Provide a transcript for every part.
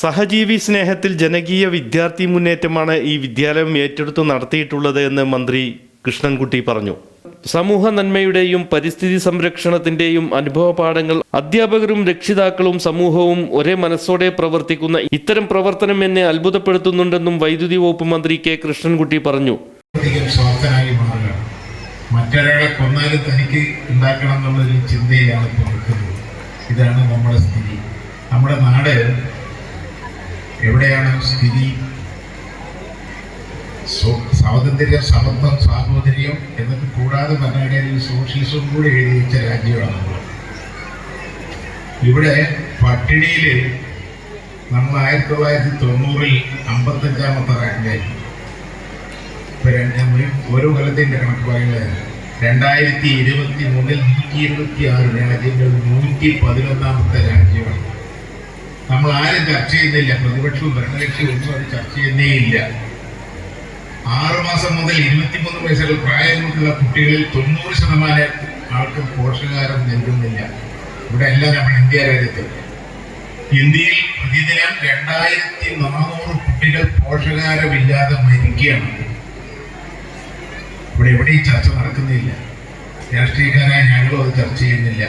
സഹജീവി സ്നേഹത്തിൽ ജനകീയ വിദ്യാർത്ഥി മുന്നേറ്റമാണ് ഈ വിദ്യാലയം ഏറ്റെടുത്ത് നടത്തിയിട്ടുള്ളത് എന്ന് മന്ത്രി കൃഷ്ണൻകുട്ടി പറഞ്ഞു. സമൂഹ നന്മയുടെയും പരിസ്ഥിതി സംരക്ഷണത്തിന്റെയും അനുഭവ പാഠങ്ങൾ അധ്യാപകരും രക്ഷിതാക്കളും സമൂഹവും ഒരേ മനസ്സോടെ പ്രവർത്തിക്കുന്ന ഇത്തരം പ്രവർത്തനം എന്നെ അത്ഭുതപ്പെടുത്തുന്നുണ്ടെന്നും വൈദ്യുതി വകുപ്പ് മന്ത്രി കെ കൃഷ്ണൻകുട്ടി പറഞ്ഞു. മറ്റൊരാളെ കൊന്നാലും തനിക്ക് ഉണ്ടാക്കണം എന്നുള്ളൊരു ചിന്തയിലാണ് ഇപ്പോൾ നിൽക്കുന്നത് ഇതാണ് നമ്മുടെ സ്ഥിതി. നമ്മുടെ നാട് എവിടെയാണ് സ്ഥിതി? സ്വാതന്ത്ര്യ സമത്വം സാഹോദര്യം എന്നൊക്കെ കൂടാതെ ഭരണഘടനയിൽ സോഷ്യലിസം കൂടെ എഴുതി വെച്ച രാജ്യമാണ് നമ്മൾ. ഇവിടെ പട്ടിണിയിൽ നമ്മൾ ആയിരത്തി തൊള്ളായിരത്തി തൊണ്ണൂറിൽ അമ്പത്തഞ്ചാമത്തെ റാങ്കായിരുന്നു ഇപ്പം രണ്ട് ഓരോ കൊല്ലത്തിന്റെ കണക്ക് പറയുന്നത് രണ്ടായിരത്തി ഇരുപത്തി മൂന്നിൽ നൂറ്റി ഇരുപത്തി ആറ് രാജ്യങ്ങൾ നൂറ്റി പതിനൊന്നാമത്തെ രാജ്യമാണ്. നമ്മൾ ആരും ചർച്ച ചെയ്യുന്നില്ല. പ്രതിപക്ഷവും ഭരണകക്ഷിയും ഒന്നും അത് ചർച്ച ചെയ്യുന്നേ ഇല്ല. ആറ് മാസം മുതൽ ഇരുപത്തിമൂന്ന് വയസ്സുകൾ പ്രായമുള്ള കുട്ടികളിൽ തൊണ്ണൂറ് ശതമാനം ആൾക്കും പോഷകാഹാരം നൽകുന്നില്ല. ഇവിടെ എല്ലാം നമ്മൾ ഇന്ത്യ രാജ്യത്ത്. ഇന്ത്യയിൽ പ്രതിദിനം രണ്ടായിരത്തി നാനൂറ് കുട്ടികൾ പോഷകാഹാരമില്ലാതെ മരിക്കുകയാണ്. ഇവിടെ എവിടെയും ചർച്ച നടക്കുന്നില്ല. രാഷ്ട്രീയക്കാരായ ഞങ്ങളും അത് ചർച്ച ചെയ്യുന്നില്ല.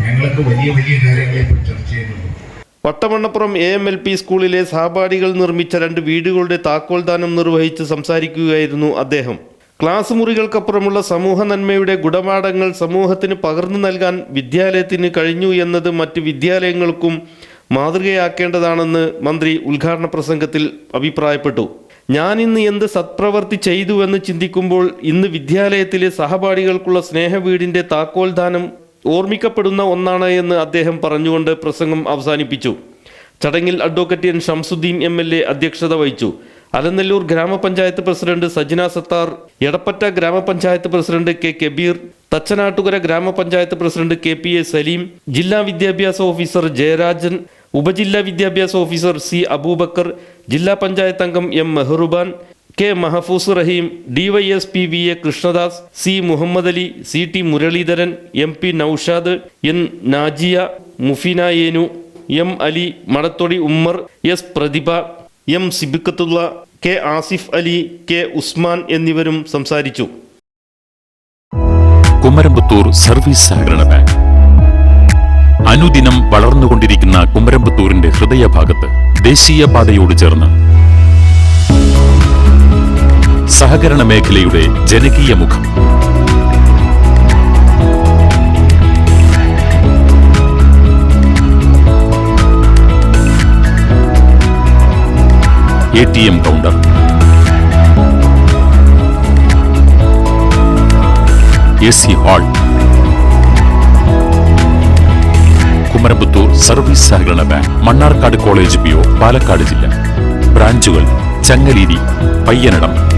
ഞങ്ങൾക്ക് വലിയ വലിയ കാര്യങ്ങളെ ചർച്ച ചെയ്യുന്നുള്ളൂ. Vattamannappuram A M L P സ്കൂളിലെ സഹപാഠികൾ നിർമ്മിച്ച രണ്ട് വീടുകളുടെ താക്കോൽദാനം നിർവഹിച്ച് സംസാരിക്കുകയായിരുന്നു അദ്ദേഹം. ക്ലാസ് മുറികൾക്കപ്പുറമുള്ള സമൂഹ നന്മയുടെ ഗുണപാഠങ്ങൾ സമൂഹത്തിന് പകർന്നു നൽകാൻ വിദ്യാലയത്തിന് കഴിഞ്ഞു എന്നത് മറ്റ് വിദ്യാലയങ്ങൾക്കും മാതൃകയാക്കേണ്ടതാണെന്ന് മന്ത്രി ഉദ്ഘാടന പ്രസംഗത്തിൽ അഭിപ്രായപ്പെട്ടു. ഞാൻ ഇന്ന് എന്ത് സത്പ്രവർത്തി ചെയ്തുവെന്ന് ചിന്തിക്കുമ്പോൾ ഇന്ന് വിദ്യാലയത്തിലെ സഹപാഠികൾക്കുള്ള സ്നേഹവീടിന്റെ താക്കോൽദാനം ഓർമ്മിക്കപ്പെടുന്ന ഒന്നാണ് എന്ന് അദ്ദേഹം പറഞ്ഞുകൊണ്ട് പ്രസംഗം അവസാനിപ്പിച്ചു. ചടങ്ങിൽ advocate N Shamsuddeen M L A അധ്യക്ഷത വഹിച്ചു. അലനല്ലൂർ ഗ്രാമപഞ്ചായത്ത് പ്രസിഡന്റ് സജ്ന സത്താർ എടപ്പറ്റ ഗ്രാമപഞ്ചായത്ത് പ്രസിഡന്റ് കെ കബീർ തച്ചനാട്ടുകര ഗ്രാമപഞ്ചായത്ത് president K P A Saleem ജില്ലാ വിദ്യാഭ്യാസ ഓഫീസർ ജയരാജൻ ഉപജില്ലാ വിദ്യാഭ്യാസ ഓഫീസർ സി അബൂബക്കർ ജില്ലാ പഞ്ചായത്ത് അംഗം M Meharuban K Mahfooz Raheem DYSP V A Krishnadas C Muhammad Ali C T Muraleedharan M P Naushad N Najiya Mufina Enu M Ali Madathodi Ummer S Prathibha M Sibikathulla K Asif Ali K Usman എന്നിവരും സംസാരിച്ചു. Kumarampathur service സഹകരണ bank. അനുദിനം വളർന്നുകൊണ്ടിരിക്കുന്ന കുമരമ്പത്തൂരിന്റെ ഹൃദയഭാഗത്ത് ദേശീയപാതയോട് ചേർന്ന് സഹകരണ മേഖലയുടെ ജനകീയ മുഖം. A T M counter. A C hall. Kumarampathur service സഹകരണ bank Mannarkkad college P Palakkad ജില്ല. ബ്രാഞ്ചുകൾ Changaleeri Payyanadam.